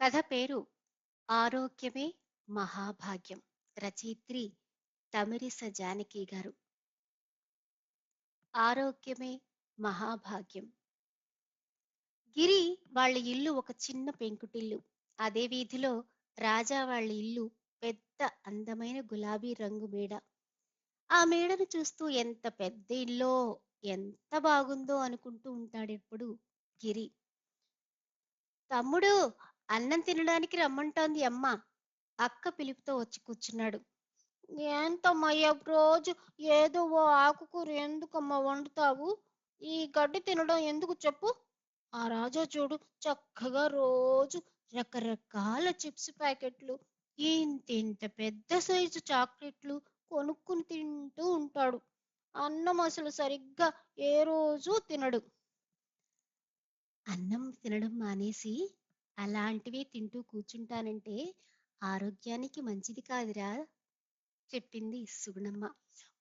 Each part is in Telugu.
కథ పేరు ఆరోగ్యమే మహాభాగ్యం. రచయిత్రి తమిరిస జానకి గారు. ఆరోగ్యమే మహాభాగ్యం. గిరి వాళ్ళ ఇల్లు ఒక చిన్న పెంకుటిల్లు. అదే వీధిలో రాజా వాళ్ళ ఇల్లు పెద్ద అందమైన గులాబీ రంగు మేడ. ఆ మేడను చూస్తూ ఎంత పెద్ద ఇల్లో ఎంత బాగుందో అనుకుంటూ ఉంటాడెప్పుడు గిరి. తమ్ముడు అన్నం తినడానికి రమ్మంటోంది అమ్మ. అక్క పిలుపుతో వచ్చి కూర్చున్నాడు. ఏంటమ్మయ్య రోజు ఏదో ఓ ఆకుకూర ఎందుకమ్మా వండుతావు? ఈ గడ్డి తినడం ఎందుకు చెప్పు? ఆ రాజా చూడు చక్కగా రోజు రకరకాల చిప్స్ ప్యాకెట్లు ఇంత ఇంత పెద్ద సైజు చాక్లెట్లు కొనుక్కుని తింటూ ఉంటాడు. అన్నం అసలు సరిగ్గా ఏ రోజు తినడు. అన్నం తినడం మానేసి అలాంటివి తింటూ కూర్చుంటానంటే ఆరోగ్యానికి మంచిది కాదురా చెప్పింది సుగుణమ్మ.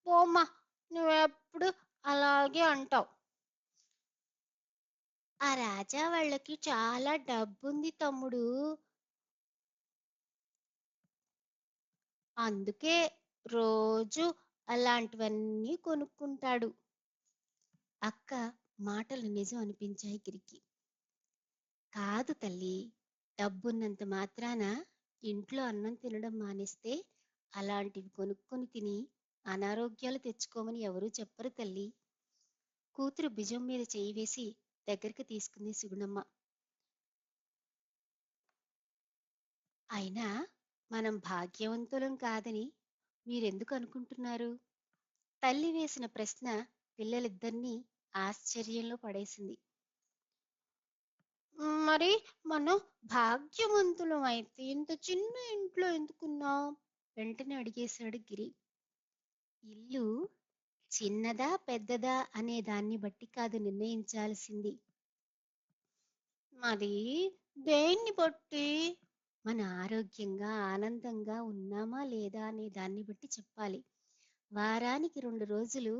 పోమ్మా నువ్వెప్పుడు అలాగే అంటావు? ఆ రాజా వాళ్ళకి చాలా డబ్బుంది తమ్ముడు. అందుకే రోజు అలాంటివన్నీ కొనుక్కుంటాడు. అక్క మాటలు నిజం అనిపించాయి గిరికి. కాదు తల్లి. డబ్బున్నంత మాత్రాన ఇంట్లో అన్నం తినడం మానేస్తే అలాంటివి కొనుక్కొని తిని అనారోగ్యాలు తెచ్చుకోమని ఎవరూ చెప్పరు తల్లి. కూతురు భుజం మీద చేయి వేసి దగ్గరికి తీసుకుంది సుగుణమ్మ. అయినా మనం భాగ్యవంతులం కాదని మీరెందుకు అనుకుంటున్నారు? తల్లి వేసిన ప్రశ్న పిల్లలిద్దరినీ ఆశ్చర్యంలో పడేసింది. మరి మనం భాగ్యవంతులం అయితే ఇంత చిన్న ఇంట్లో ఎందుకున్నాం? వెంటనే అడిగేశాడు గిరి. ఇల్లు చిన్నదా పెద్దదా అనే దాన్ని బట్టి కాదు నిర్ణయించాల్సింది. మరి దేన్ని బట్టి? మన ఆరోగ్యంగా ఆనందంగా ఉన్నామా లేదా అనే దాన్ని బట్టి చెప్పాలి. వారానికి రెండు రోజులు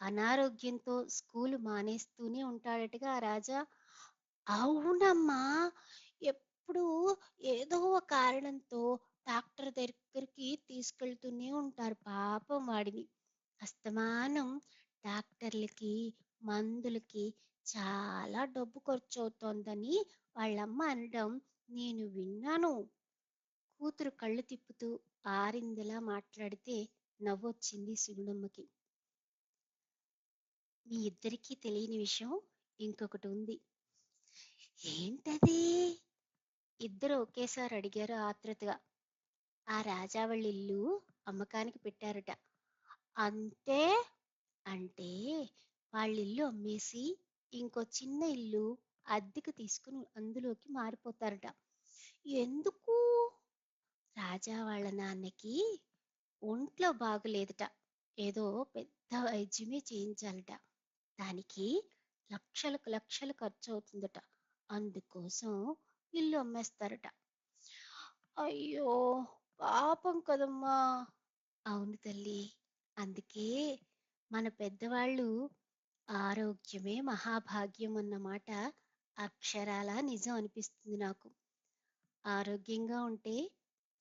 అనారోగ్యంతో స్కూలు మానేస్తూనే ఉంటాడటగా ఆ రాజా. అవునమ్మా. ఎప్పుడు ఏదో ఒక కారణంతో డాక్టర్ దగ్గరికి తీసుకెళ్తూనే ఉంటారు పాపం వాడిని. అస్తమానం డాక్టర్లకి మందులకి చాలా డబ్బు ఖర్చు అవుతోందని వాళ్ళమ్మ అనడం నేను విన్నాను. కూతురు కళ్ళు తిప్పుతూ ఆరిందలా మాట్లాడితే నవ్వొచ్చింది సుగుణమ్మకి. మీ ఇద్దరికీ తెలియని విషయం ఇంకొకటి ఉంది. ఏంటది? ఇద్దరు ఒకేసారి అడిగారు ఆత్రుతగా. ఆ రాజా వాళ్ళ ఇల్లు అమ్మకానికి పెట్టారట. అంతే? అంటే వాళ్ళ ఇల్లు అమ్మేసి ఇంకో చిన్న ఇల్లు అద్దెకు తీసుకుని అందులోకి మారిపోతారట. ఎందుకు? రాజా వాళ్ళ నాన్నకి ఒంట్లో బాగులేదట. ఏదో పెద్ద వైద్యమే చేయించాలట. దానికి లక్షలకు లక్షలు ఖర్చు అవుతుందట అందుకోసం ఇల్లు అమ్మేస్తారట. అయ్యో! పాపం కదమ్మా! అవును తల్లి. అందుకే మన పెద్దవాళ్ళు ఆరోగ్యమే మహాభాగ్యం అన్నమాట. అక్షరాల నిజం అనిపిస్తుంది నాకు. ఆరోగ్యంగా ఉంటే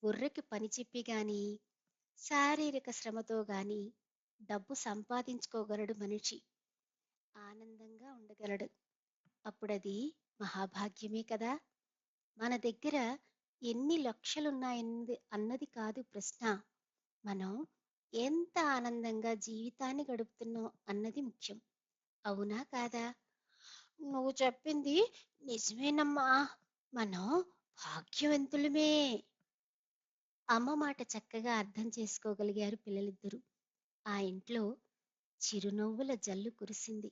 బుర్రకి పని చెప్పి గాని శారీరక శ్రమతో గాని డబ్బు సంపాదించుకోగలడు మనిషి. ఆనందంగా ఉండగలడు. అప్పుడది మహాభాగ్యమే కదా! మన దగ్గర ఎన్ని లక్షలున్నాయన్నది అన్నది కాదు ప్రశ్న. మనం ఎంత ఆనందంగా జీవితాన్ని గడుపుతున్నాం అన్నది ముఖ్యం. అవునా కాదా? నువ్వు చెప్పింది నిజమేనమ్మా! మనం భాగ్యవంతులమే! అమ్మ మాట చక్కగా అర్థం చేసుకోగలిగారు పిల్లలిద్దరూ. ఆ ఇంట్లో చిరునవ్వుల జల్లు కురిసింది.